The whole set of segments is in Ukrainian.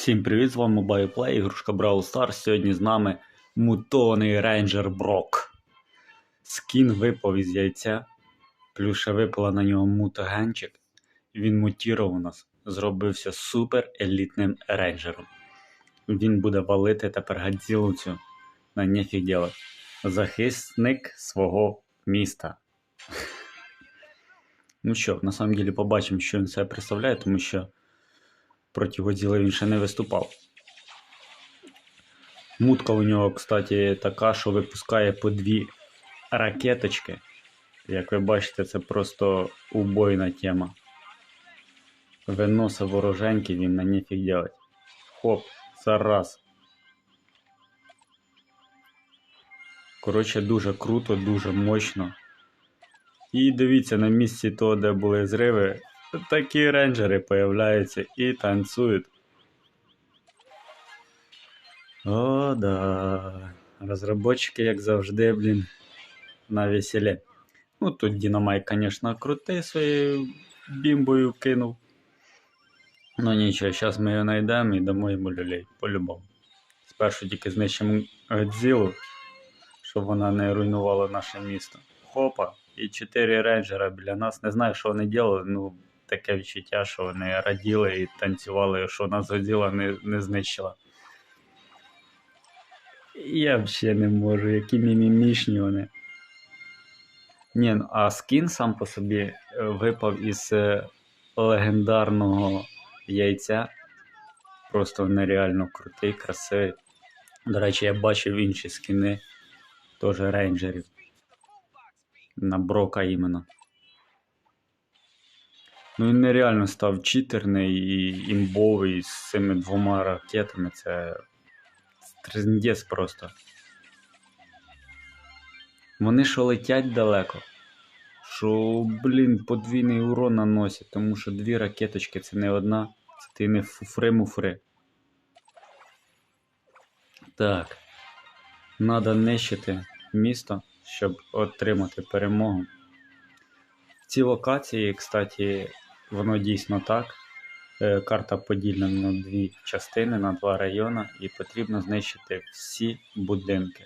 Всім привіт, з вами BioPlay, ігрушка Brawl Stars. Сьогодні з нами мутований рейнджер Брок. Скін випав із яйця, плюс ще випала на нього мутагенчик. Він мутірував у нас, зробився супер елітним рейнджером. Він буде валити тепер Гадзілу цю на нефіг ділать. Захисник свого міста. Ну що, на самом деле побачимо, що він себе представляє, тому що проти Годзіли він ще не виступав. Мутка у нього, кстати, така, що випускає по дві ракеточки. Як ви бачите, це просто убойна тема. Виносить вороженьки, він на нефіг делать. Хоп, зараз. Коротше, дуже круто, дуже мощно. І дивіться, на місці того, де були зриви, такі рейнджери появляються і танцюють. О, да. Розробочики, як завжди, блін, на веселі. Ну, тут Дінамайк, звісно, крутий своєю бімбою кинув. Ну нічого, зараз ми його знайдемо і дамо йому люлей, по-любому. Спершу тільки знищимо Годзілу, щоб вона не руйнувала наше місто. Хопа, і чотири рейнджера біля нас. Не знаю, що вони робили, ну таке відчуття, що вони раділи і танцювали, що нас Годзіла не, не знищила. Я взагалі не можу, які мімімішні вони. Ні, ну, а скін сам по собі е, випав із е, легендарного яйця. Просто нереально крутий, красивий. До речі, я бачив інші скіни, теж рейнджерів. На Брока іменно. Ну він нереально став читерний і імбовий з цими двома ракетами. Це трендець просто. Вони що летять далеко. Що, блін, подвійний урон наносять, тому що дві ракеточки це не одна, це ти не фуфри-муфри. Так. Надо нищити місто, щоб отримати перемогу. В цій локації, кстати, воно дійсно так. Е, Карта поділена на дві частини, на два райони, і потрібно знищити всі будинки.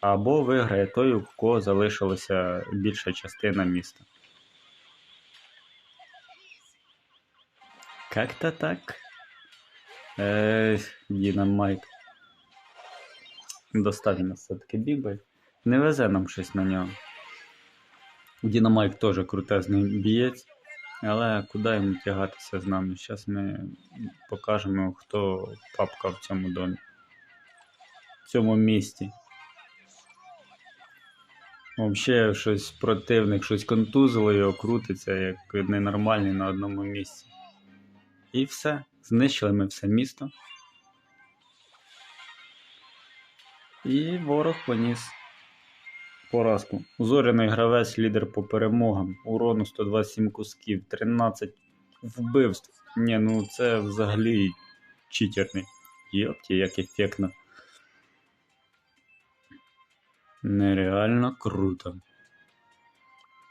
Або виграє той, у кого залишилася більша частина міста. Как-то так. Е, Діна Майк. Достатньо все-таки бігбай. Не везе нам щось на нього. Дінамайк теж крутезний бієць, але куди йому тягатися з нами? Зараз ми покажемо, хто папка в цьому домі. В цьому місті. Взагалі щось противник, щось контузило його крутиться, як ненормальний на одному місці. І все. Знищили ми все місто. І ворог поніс поразку. Зоряний гравець лідер по перемогам. Урону 127 кусків, 13 вбивств. Ні, ну це взагалі читерний. Йопті, як ефектно. Нереально круто.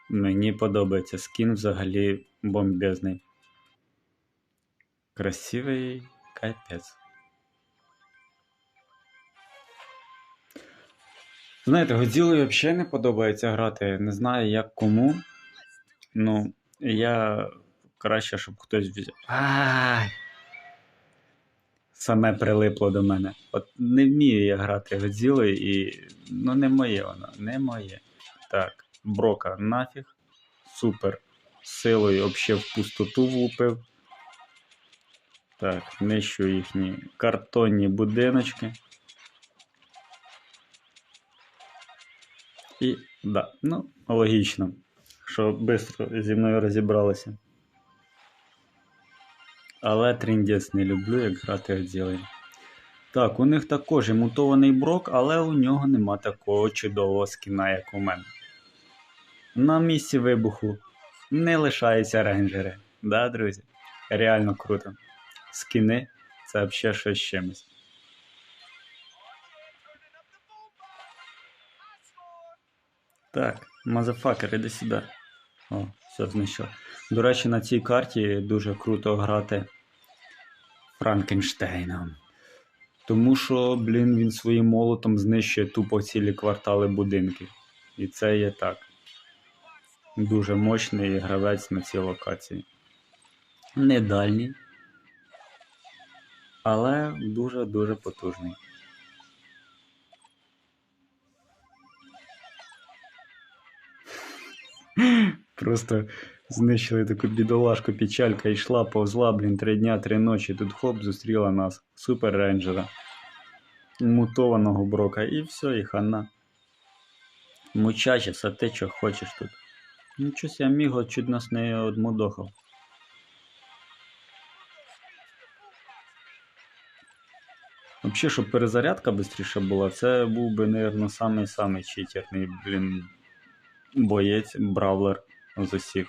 Мені подобається скін взагалі бомбезний. Красивий капець. Знаєте, Годзілою взагалі не подобається грати. Не знаю як кому. Ну, я краще, щоб хтось взяв. Саме прилипло до мене. От не вмію я грати Годзілою і. Ну, не моє воно, не моє. Так, Брока нафіг. Супер. Силою взагалі в пустоту влупив. Так, нищу їхні картонні будиночки. І да, ну, логічно, що швидко зі мною розібралися. Але тріндець не люблю, як грати відділення. Так, у них також є мутований брок, але у нього нема такого чудового скіна, як у мене. На місці вибуху не лишаються рейнджери. Да, друзі? Реально круто. Скіни це взагалі щось чимось. Так, мазафакер, іди сюди. О, все знайшов. До речі, на цій карті дуже круто грати Франкенштейном. Тому що, блін, він своїм молотом знищує тупо цілі квартали будинків. І це є так. Дуже мощний гравець на цій локації. Не дальній, але дуже-дуже потужний. Просто знищили таку бідолашку, печалька йшла, повзла, блін, три дня, три ночі. Тут хоп, зустріла нас, супер рейнджера, мутованого брока, і все, і хана. Мучаче, все те, що хочеш тут. Ну, щось я міго чуть нас не одмудохав. Взагалі, щоб перезарядка швидше була, це був би, мабуть, самий-самий читерний, блін, боєць, бравлер з усіх.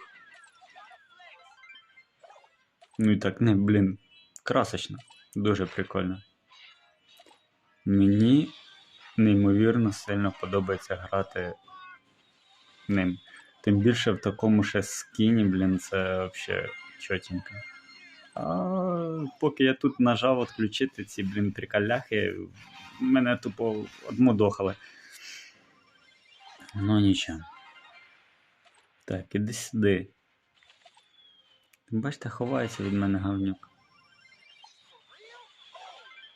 Ну і так, не, блін, красочно, дуже прикольно. Мені неймовірно сильно подобається грати ним. Тим більше в такому ще скіні, блін, це взагалі чотенько. А поки я тут нажав відключити ці, блін, приколяхи, мене тупо одмудохали. Ну нічого. Так, іди сюди. Бачите, ховається від мене гавнюк.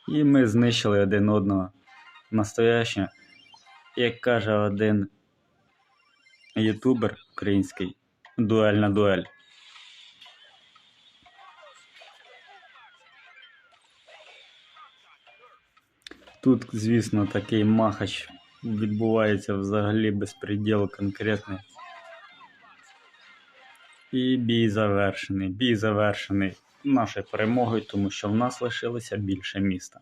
І ми знищили один одного. Настояще, як каже один ютубер український, дуель на дуель. Тут, звісно, такий махач відбувається взагалі безпреділ конкретний. І бій завершений. Бій завершений нашою перемогою, тому що в нас лишилося більше міста.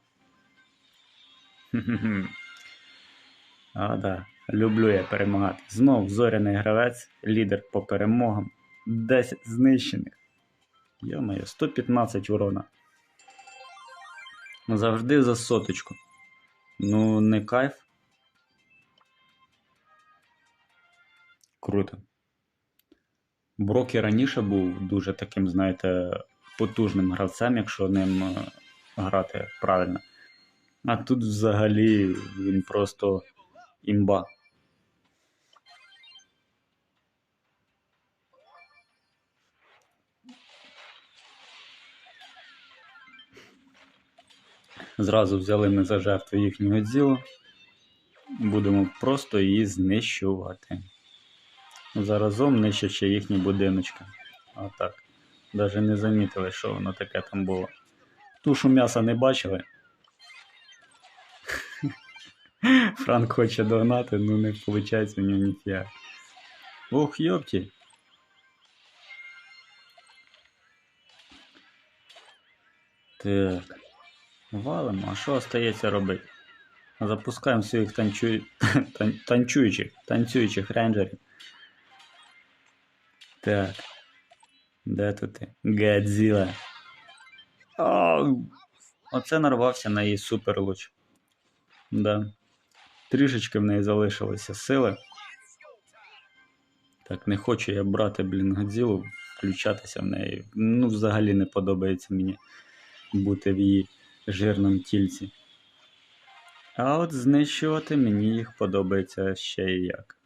А, да. Люблю я перемагати. Знов зоряний гравець, лідер по перемогам. 10 знищених. Йо-моє, 115 урона. Завжди за соточку. Ну, не кайф. Круто. Брок і раніше був дуже таким, знаєте, потужним гравцем, якщо ним е, грати правильно. А тут взагалі він просто імба. Зразу взяли ми за жертву їхнього ділу. Будемо просто її знищувати. Заразом нищачи їхні будиночки. Отак. Навіть не замітили, що воно таке там було. Тушу м'яса не бачили. Франк хоче догнати, ну не виходить у нього ніфіга. Ох, йопті. Так. Валимо, а що остається робити? Запускаємо своїх танчу... тан... танчуючих, танцюючих рейнджерів. Так. Де тут ти? Годзіла. О, оце нарвався на її суперлуч. Да. Трішечки в неї залишилося сили. Так, не хочу я брати, блін, Годзілу, включатися в неї. Ну, взагалі не подобається мені бути в її жирному тільці. А от знищувати мені їх подобається ще і як.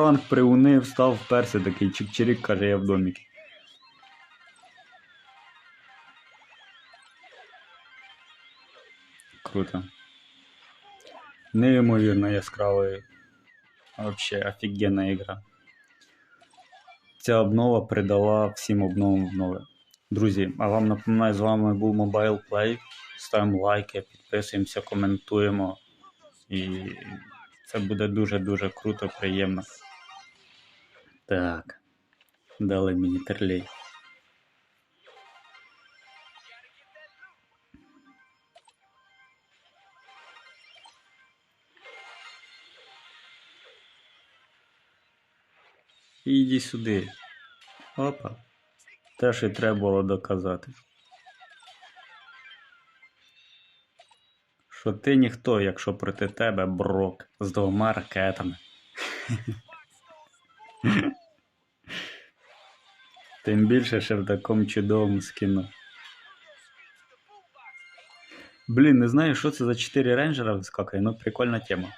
Франк приунив, став вперся такий чик-чирик, каже, я в доміки. Круто. Неймовірно яскравий. Вообще офігенна ігра. Ця обнова придала всім обновам обнови. Друзі, а вам напоминаю, з вами був Mobile Play. Ставимо лайки, підписуємося, коментуємо. І це буде дуже-дуже круто, приємно. Так. Дали мені терлей. Іди сюди. Опа. Те, що й треба було доказати. Що ти ніхто, якщо проти тебе брок з двома ракетами. Тим більше ще в такому чудовому скіну. Блін, не знаю, що це за 4 рейнджера вискакує, ну прикольна тема.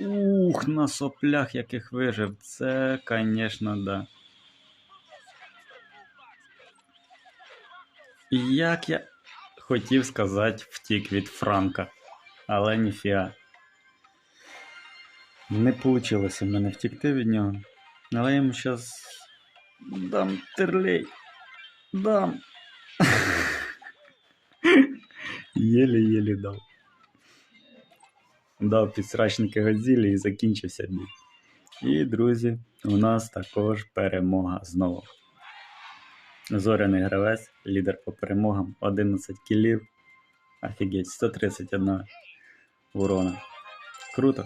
Ух, на соплях яких вижив. Це, звісно, да. Як я хотів сказати, втік від Франка, але ніфіга. Не вийшло в мене втікти від нього. Але я йому зараз дам терлей. Дам. Єлі-єлі дав. Дав підсрачники Годзілі і закінчився бій. І, друзі, у нас також перемога знову. Зоряний гравець, лідер по перемогам, 11 кілів. Офігеть, 131 урона. Круто.